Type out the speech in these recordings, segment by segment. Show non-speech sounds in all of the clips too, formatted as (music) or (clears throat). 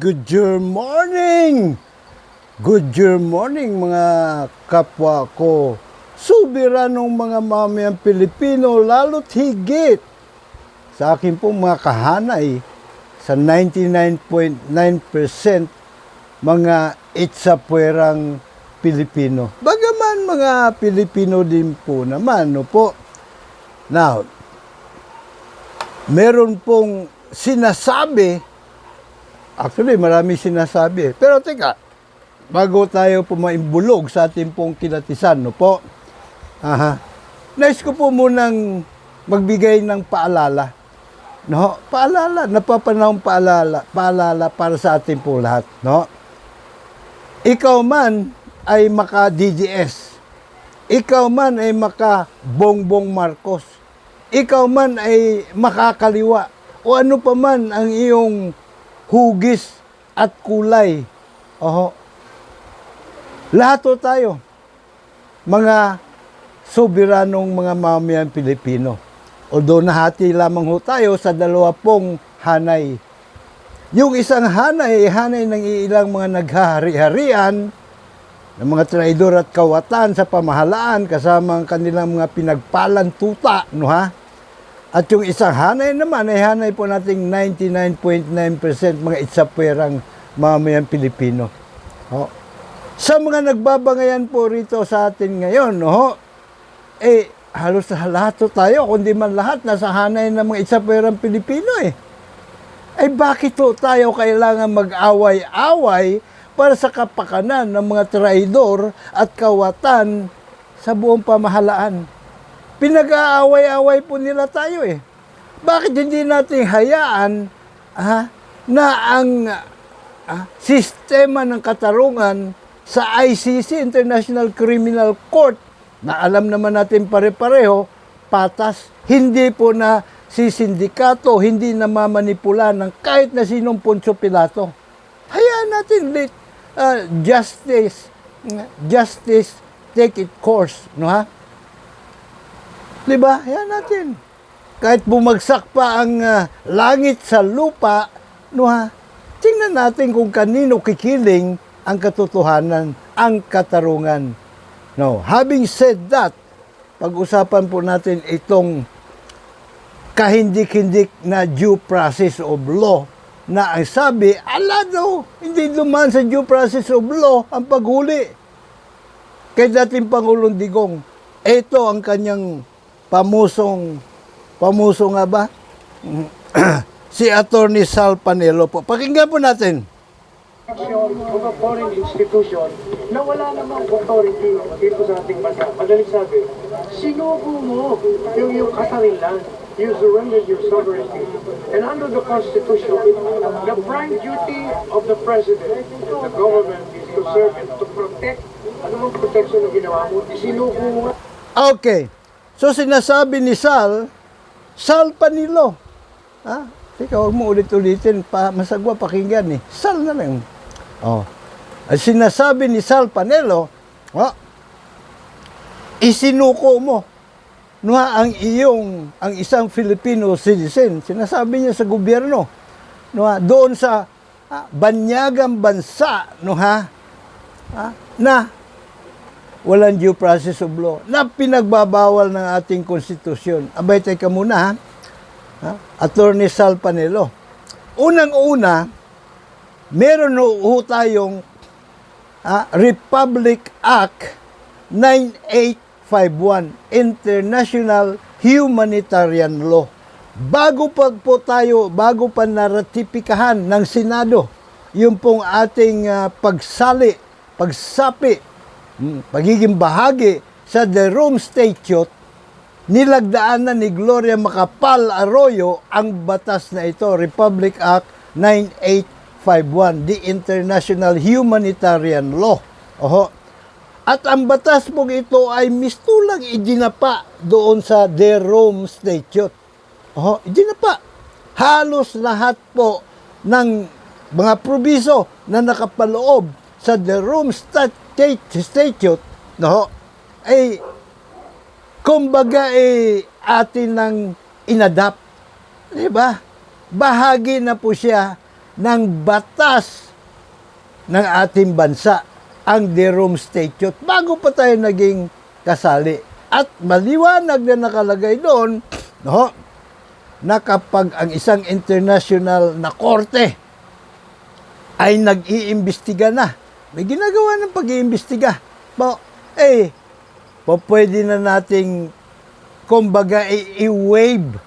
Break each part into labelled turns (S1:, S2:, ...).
S1: good your morning! Good your morning mga kapwa ko. Subiranong mga mamayang Pilipino, lalo't higit sa akin pong mga kahanay sa 99.9% mga itsapwerang Pilipino. Bagaman mga Pilipino din po naman, no po. Now, meron pong sinasabi Actually, marami sinasabi. Pero teka, bago tayo po maimbulog sa ating pong kinatisan, no po? Aha. Nais ko po munang magbigay ng paalala. No? Paalala, napapanahong paalala, paalala para sa ating po lahat, no? Ikaw man ay maka DGS. Ikaw man ay maka Bongbong Marcos. Ikaw man ay makakaliwa o ano pa man ang iyong hugis at kulay. Oho. Lahat ho tayo, mga soberanong mga mamamayang Pilipino. Although nahati lamang ho tayo sa dalawa hanay. Yung isang hanay, hanay ng ilang mga naghahari-harian, ng mga traidor at kawatan sa pamahalaan kasama ang kanilang mga pinagpalan tuta, no ha? At yung isang hanay naman ay hanay po nating 99.9% mga itsapwerang mamayang Pilipino. Ho. Sa mga nagbabangayan po rito sa atin ngayon, no, eh, halos lahat tayo, kundi man lahat, nasa hanay ng mga itsapwerang Pilipino eh. Eh bakit to tayo kailangan mag-away-away para sa kapakanan ng mga traidor at kawatan sa buong pamahalaan? Pinag-aaway-away po nila tayo eh. Bakit hindi natin hayaan ah, na ang ah, sistema ng katarungan sa ICC, International Criminal Court, na alam naman natin pare-pareho, patas, hindi po na si sindikato, hindi na mamanipula ng kahit na sinong Poncio Pilato. Hayaan natin ah, justice, justice take its course, no ha? Di ba? Yan natin. Kahit bumagsak pa ang ah, langit sa lupa, no ha? Tingnan natin kung kanino kikiling ang katotohanan, ang katarungan. No, having said that, pag-usapan po natin itong kahindik-hindik na due process of law na ang sabi, ala daw, hindi duman sa due process of law ang paghuli kay dating Pangulong Digong. Ito ang kanyang pamusong, pamuso nga ba? (clears throat) si Attorney Sal Panelo po. Pakinggan po natin.
S2: of a foreign institution na wala namang authority dito sa ating bansa. Madaling sabi, sinubo mo yung yung kasarilan. You surrendered your sovereignty. And under the Constitution, the prime duty of the President, the government, is to serve and to protect. Ano mong protection na ginawa mo? Isinubo mo
S1: Okay. So sinasabi ni Sal, Sal Panilo. Ha? Teka, huwag mo ulit-ulitin. Pa, masagwa pakinggan eh. Sal na lang. Oh. Ang sinasabi ni Sal Panelo, oh, isinuko mo no, ha, ang iyong, ang isang Filipino citizen, sinasabi niya sa gobyerno, no, ha, doon sa ah, banyagang bansa, no ha, ah, na walang due process of law na pinagbabawal ng ating konstitusyon. Abay, teka muna ha. ha? Attorney Sal Panelo. Unang-una, meron ho tayong ah, Republic Act 9851, International Humanitarian Law. Bago pa po tayo, bago pa naratipikahan ng Senado, yung pong ating ah, pagsali, pagsapi pagiging bahagi sa The Rome Statute, nilagdaan na ni Gloria Macapal Arroyo ang batas na ito, Republic Act 9851, the International Humanitarian Law. Oho. At ang batas po ito ay mistulang idinapa doon sa The Rome Statute. Oho, idinapa. Halos lahat po ng mga probiso na nakapaloob sa The Rome Stat- State Statute, no, ay kumbaga ay atin ng inadapt. Di ba? Bahagi na po siya ng batas ng ating bansa, ang The Rome Statute, bago pa tayo naging kasali. At maliwanag na nakalagay doon, no, na kapag ang isang international na korte ay nag-iimbestiga na, may ginagawa ng pag-iimbestiga, po, eh, po pwede na nating, kumbaga, i- i-waive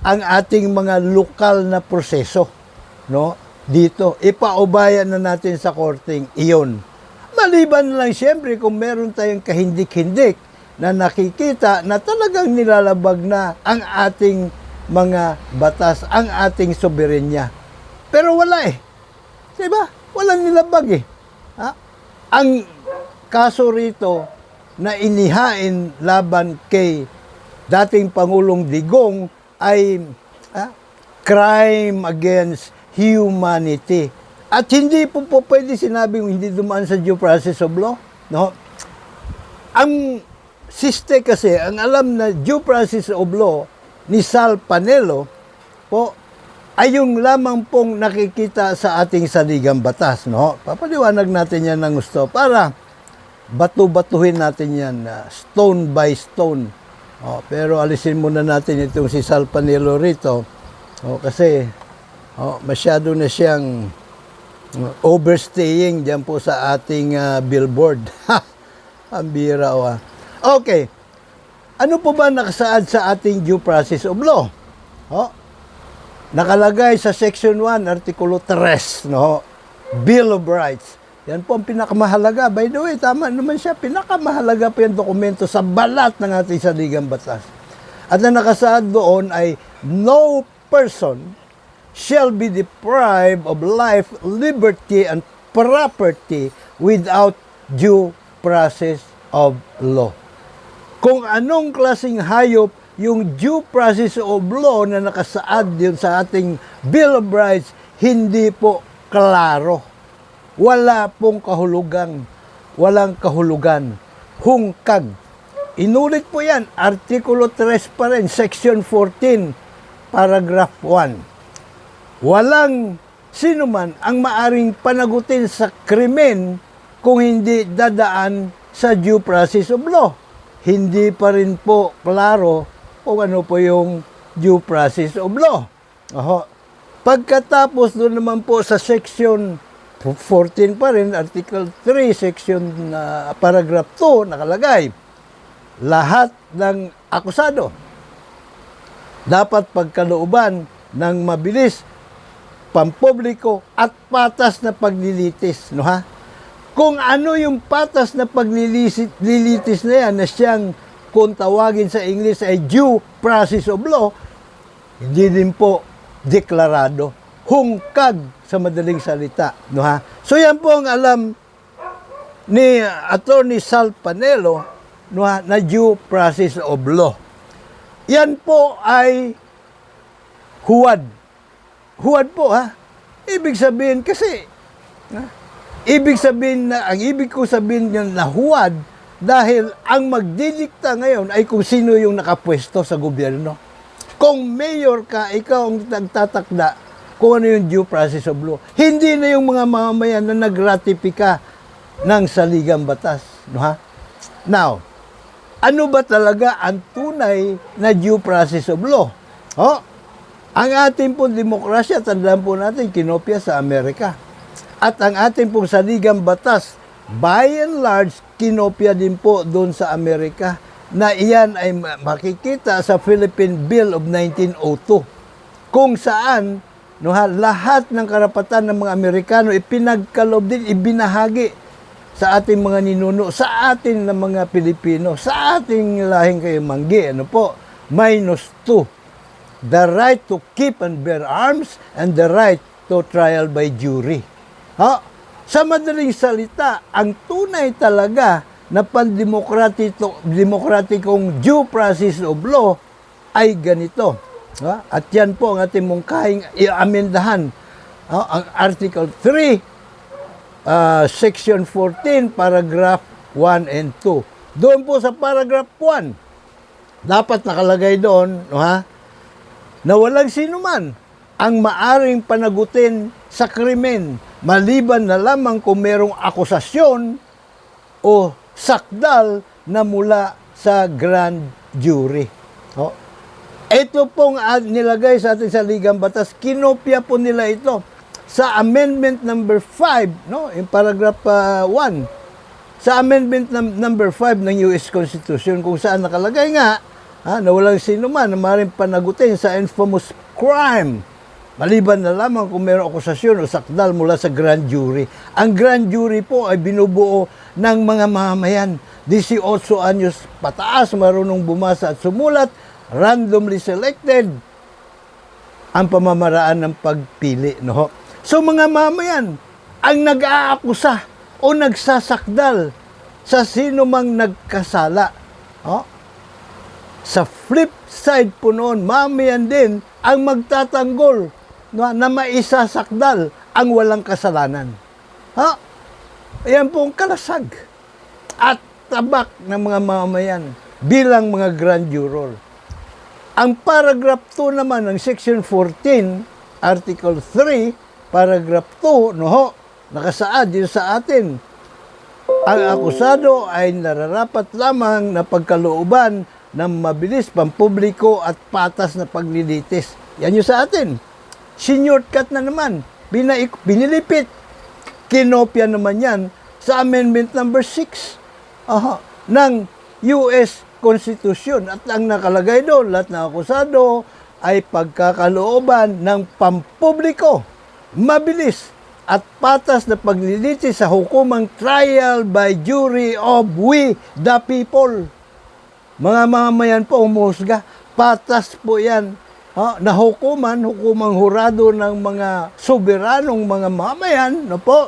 S1: ang ating mga lokal na proseso, no? Dito, ipaubayan na natin sa korting iyon. Maliban lang siyempre kung meron tayong kahindik-hindik na nakikita na talagang nilalabag na ang ating mga batas, ang ating soberenya. Pero wala eh. Diba? Walang nilabag eh. Ha? Ang kaso rito na inihain laban kay dating Pangulong Digong ay ah, crime against humanity. At hindi po po pwede sinabing hindi dumaan sa due process of law. No? Ang siste kasi, ang alam na due process of law ni Sal Panelo po ay yung lamang pong nakikita sa ating saligang batas. No? Papaliwanag natin yan ng gusto para batu-batuhin natin yan uh, stone by stone. Oh, pero alisin muna natin itong si Sal Panelo rito. Oh, kasi oh, masyado na siyang uh, overstaying diyan po sa ating uh, billboard. (laughs) Ang bira oh, ah. Okay. Ano po ba nakasaad sa ating due process of law? Oh, nakalagay sa Section 1, Artikulo 3, no? Bill of Rights. Yan po ang pinakamahalaga. By the way, tama naman siya. Pinakamahalaga po yung dokumento sa balat ng ating saligang batas. At na nakasaad doon ay, no person shall be deprived of life, liberty, and property without due process of law. Kung anong klaseng hayop yung due process of law na nakasaad din sa ating Bill of Rights, hindi po klaro. Wala pong kahulugan. Walang kahulugan. Hungkag. Inulit po yan. Artikulo 3 pa rin. Section 14, paragraph 1. Walang sino man ang maaring panagutin sa krimen kung hindi dadaan sa due process of law. Hindi pa rin po klaro kung ano po yung due process of law. Oho. Pagkatapos doon naman po sa section 14 pa rin, article 3, section na paragraph 2, nakalagay, lahat ng akusado dapat pagkalooban ng mabilis, pampubliko at patas na paglilitis. No ha? Kung ano yung patas na paglilitis na yan na siyang kung tawagin sa English ay due process of law, hindi din po deklarado. Hungkag sa madaling salita. No ha? So yan po ang alam ni Attorney Sal Panelo no ha, na due process of law. Yan po ay huwad. Huwad po ha. Ibig sabihin kasi ha? Ibig sabihin na ang ibig ko sabihin niyan na huwad dahil ang magdidikta ngayon ay kung sino yung nakapwesto sa gobyerno. Kung mayor ka, ikaw ang nagtatakda kung ano yung due process of law. Hindi na yung mga mamamayan na nagratifika ng saligang batas. No, ha? Now, ano ba talaga ang tunay na due process of law? Oh, ang ating pong demokrasya, tandaan po natin, kinopya sa Amerika. At ang ating pong saligang batas, by and large, kinopya din po doon sa Amerika na iyan ay ma- makikita sa Philippine Bill of 1902 kung saan no, ha, lahat ng karapatan ng mga Amerikano ipinagkalob din, ibinahagi sa ating mga ninuno, sa atin na mga Pilipino, sa ating lahing kayo manggi, ano po, minus two. The right to keep and bear arms and the right to trial by jury. Ha? Sa madaling salita, ang tunay talaga na pandemokratiko demokratikong due process of law ay ganito. Ha? At yan po ang ating mungkahing i-amendahan. Ha? Ang Article 3, uh, Section 14, Paragraph 1 and 2. Doon po sa Paragraph 1, dapat nakalagay doon, no, ha? na walang sino man ang maaring panagutin sa krimen maliban na lamang kung merong akusasyon o sakdal na mula sa grand jury. O, ito pong ah, nilagay sa atin sa Ligang Batas, kinopya po nila ito sa amendment number 5, no, in paragraph 1. sa amendment num- number 5 ng US Constitution kung saan nakalagay nga ha, na walang sino man na maaaring panagutin sa infamous crime maliban na lamang kung mayroong akusasyon o sakdal mula sa grand jury. Ang grand jury po ay binubuo ng mga mamamayan. 18 anyos pataas, marunong bumasa at sumulat, randomly selected, ang pamamaraan ng pagpili. No? So mga mamayan, ang nag-aakusa o nagsasakdal sa sino mang nagkasala. Oh? Sa flip side po noon, mamayan din ang magtatanggol no, na maisasakdal ang walang kasalanan. Ha? Ayan po ang kalasag at tabak ng mga mamayan bilang mga grand juror. Ang paragraph 2 naman ng section 14, article 3, paragraph 2, no ho, nakasaad dito sa atin. Ang akusado ay nararapat lamang na pagkalooban ng mabilis, pampubliko at patas na paglilitis. Yan yung sa atin. Sinyortcut na naman. Binaik, binilipit. Kinopya naman yan sa amendment number 6 aha, ng US Constitution. At ang nakalagay doon, lahat ng akusado ay pagkakalooban ng pampubliko, mabilis at patas na paglilitis sa hukumang trial by jury of we the people. Mga mamamayan po umuhusga, patas po yan. Ha, na hukuman, hukumang hurado ng mga soberanong mga mamayan, no po,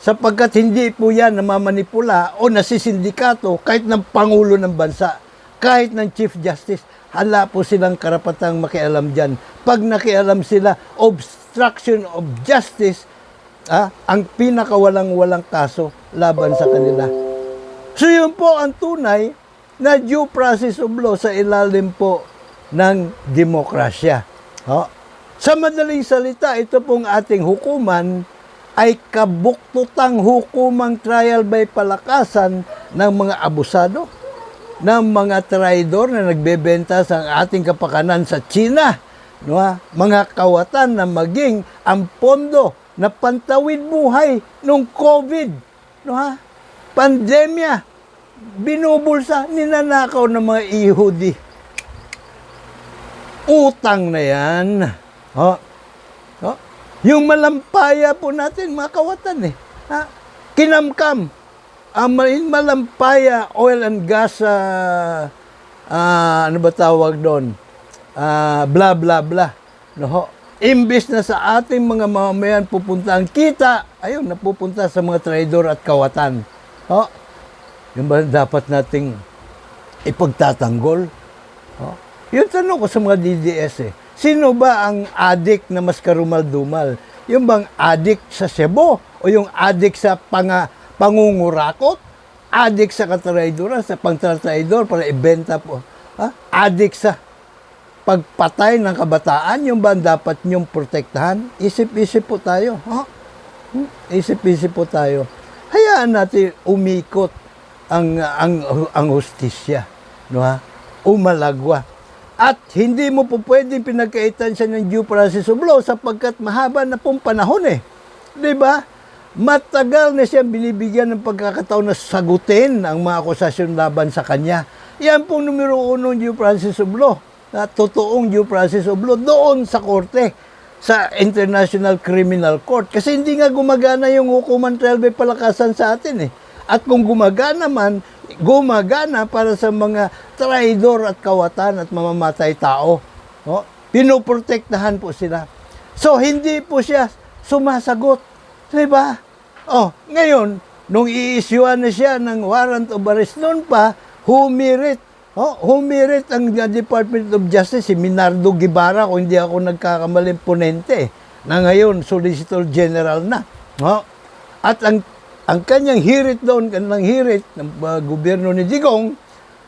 S1: sapagkat hindi po yan namamanipula o nasisindikato kahit ng Pangulo ng Bansa, kahit ng Chief Justice, hala po silang karapatang makialam dyan. Pag nakialam sila, obstruction of justice, ah, ang pinakawalang-walang kaso laban sa kanila. So yun po ang tunay na due process of law sa ilalim po ng demokrasya. Ho? Sa madaling salita, ito pong ating hukuman ay kabuktutang hukumang trial by palakasan ng mga abusado, ng mga traidor na nagbebenta sa ating kapakanan sa China, no, ha? mga kawatan na maging ang pondo na pantawid buhay nung COVID, no, ha? pandemya, binubulsa, ninanakaw ng mga Ihudi. Utang na yan. Ho? Ho? Yung malampaya po natin, mga kawatan eh. Ha? Kinamkam. Ang mal- malampaya, oil and gas, ah, ah, ano ba tawag doon? Ah, bla bla bla. No, ho? Imbis na sa ating mga mamamayan pupunta ang kita, ayun, napupunta sa mga traidor at kawatan. Ho? Yung ba dapat nating ipagtatanggol? Oh. Yung tanong ko sa mga DDS eh, sino ba ang adik na mas karumal-dumal? Yung bang adik sa sebo? O yung adik sa panga, pangungurakot? Adik sa katraidoran, sa pangtratraidor para ibenta po? Ha? Adik sa pagpatay ng kabataan, yung ba dapat niyong protektahan? Isip-isip po tayo. Ha? Isip-isip po tayo. Hayaan natin umikot ang ang ang hustisya, no ha? Umalagwa. At hindi mo po pwedeng pinagkaitan siya ng due process of law sapagkat mahaba na pong panahon eh. 'Di ba? Matagal na siya binibigyan ng pagkakataon na sagutin ang mga akusasyon laban sa kanya. Yan pong numero uno due process of law. Na totoong due process of law doon sa korte sa International Criminal Court. Kasi hindi nga gumagana yung hukuman trial by palakasan sa atin eh. At kung gumagana man, gumagana para sa mga traidor at kawatan at mamamatay tao. No? Pinoprotektahan po sila. So, hindi po siya sumasagot. Diba? Oh, ngayon, nung i-issuean na siya ng warrant of arrest noon pa, humirit. Oh, humirit ang Department of Justice, si Minardo Guevara, kung hindi ako nagkakamaling ponente, na ngayon Solicitor General na. Oh, at ang ang kanyang hirit doon, kanyang hirit ng uh, gobyerno ni Digong,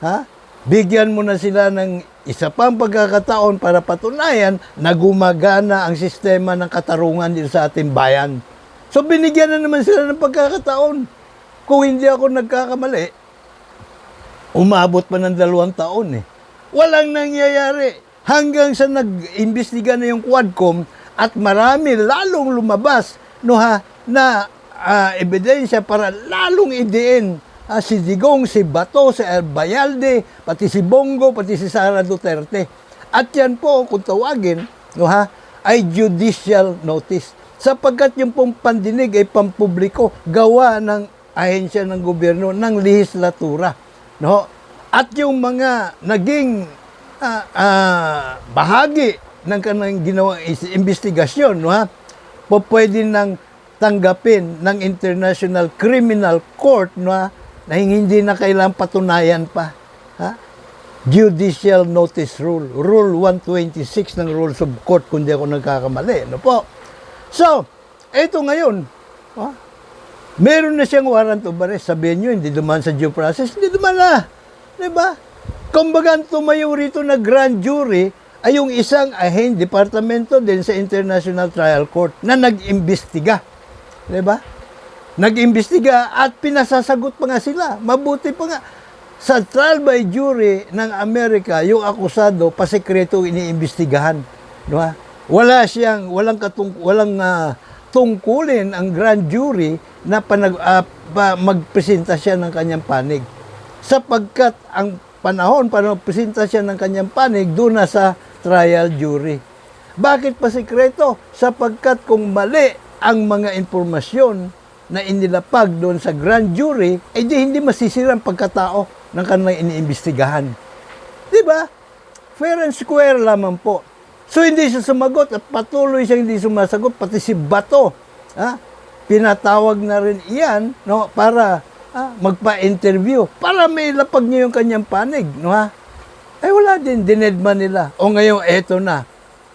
S1: ha? bigyan mo na sila ng isa pang pagkakataon para patunayan na gumagana ang sistema ng katarungan dito sa ating bayan. So binigyan na naman sila ng pagkakataon. Kung hindi ako nagkakamali, umabot pa ng dalawang taon eh. Walang nangyayari. Hanggang sa nag-imbestiga na yung Quadcom at marami lalong lumabas no ha, na ah, ebidensya para lalong idiin ah, si Digong, si Bato, si Albayalde, pati si Bongo, pati si Sara Duterte. At yan po, kung tawagin, no ha, ay judicial notice. Sapagkat yung pong pandinig ay pampubliko, gawa ng ahensya ng gobyerno, ng lehislatura. No? At yung mga naging ah, ah, bahagi ng kanang ginawang investigasyon, no, ha? po pwede nang tanggapin ng International Criminal Court no, ha? na hindi na kailangang patunayan pa. Ha? Judicial Notice Rule, Rule 126 ng Rules of Court, kung di ako nagkakamali. No po? So, eto ngayon, ha? meron na siyang warrant of arrest. Sabihin nyo, hindi duman sa due process. Hindi duman na. Di ba? Kumbaga, tumayo rito na grand jury ay yung isang ahen, departamento din sa International Trial Court na nag-imbestiga. Di ba? Nag-imbestiga at pinasasagot pa nga sila. Mabuti pa nga. Sa trial by jury ng Amerika, yung akusado, pasekreto iniimbestigahan. No, ha? Wala siyang, walang, katung, walang ah, tungkulin ang grand jury na panag, ah, pa, magpresenta siya ng kanyang panig. Sapagkat ang panahon para magpresenta siya ng kanyang panig, doon na sa trial jury. Bakit pa sekreto? Sapagkat kung mali ang mga impormasyon na inilapag doon sa grand jury, eh di hindi masisira ang pagkatao ng kanilang iniimbestigahan. Di ba? Fair and square lamang po. So hindi siya sumagot at patuloy siyang hindi sumasagot, pati si Bato. Ha? Pinatawag na rin iyan no, para ha, magpa-interview, para may lapag niya yung kanyang panig. No, ha? Eh wala din, dinedma nila. O ngayon, eto na,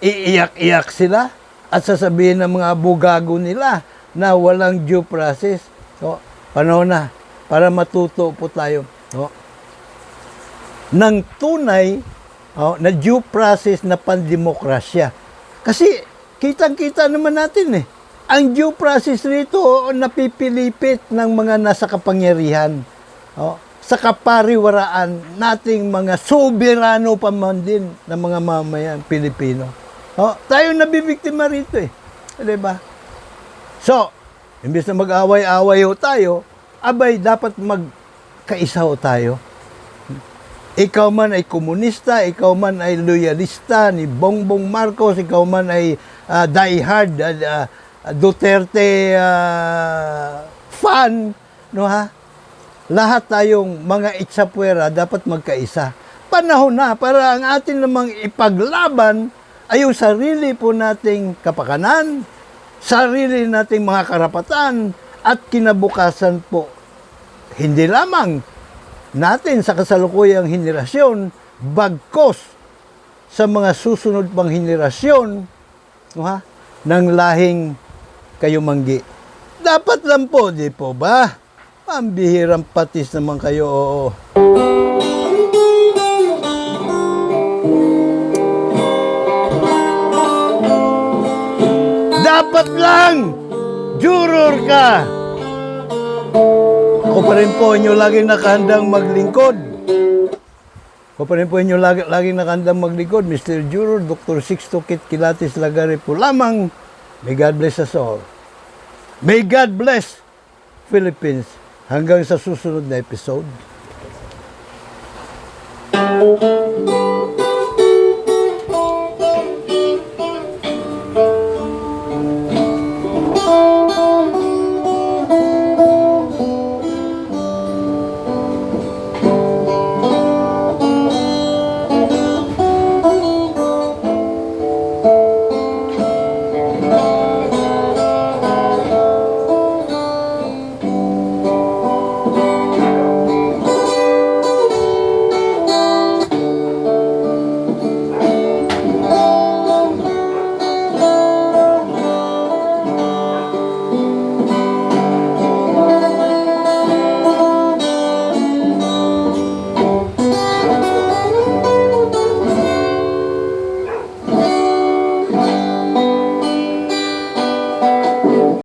S1: iiyak-iyak sila at sasabihin ng mga bugago nila na walang due process. So, panahon na para matuto po tayo. No? ng tunay oh, na due process na pandemokrasya. Kasi kitang-kita naman natin eh. Ang due process rito oh, napipilipit ng mga nasa kapangyarihan. Oh, sa kapariwaraan nating mga soberano pa man din ng mga mamayan Pilipino. Oh, tayo nabibiktima rito eh. Di ba? So, imbes na mag-away-away tayo, abay dapat magkaisa ho tayo. Ikaw man ay komunista, ikaw man ay loyalista ni Bongbong Marcos, ikaw man ay ah, diehard ah, Duterte ah, fan, no ha? Lahat tayong mga itsapwera dapat magkaisa. Panahon na para ang atin namang ipaglaban ay yung sarili po nating kapakanan, sarili nating mga karapatan at kinabukasan po. Hindi lamang natin sa kasalukuyang henerasyon, bagkos sa mga susunod pang henerasyon no ha, ng lahing kayumanggi. Dapat lang po, di po ba? Pambihirang patis naman kayo, oo. Dapat lang! Juror ka! Ako pa rin po inyo laging nakahandang maglingkod. Ako pa rin po inyo lagi, laging nakahandang maglingkod. Mr. Juror, Dr. Sixto Kit Kilatis Lagare po lamang. May God bless us all. May God bless Philippines. Hanggang sa susunod na episode.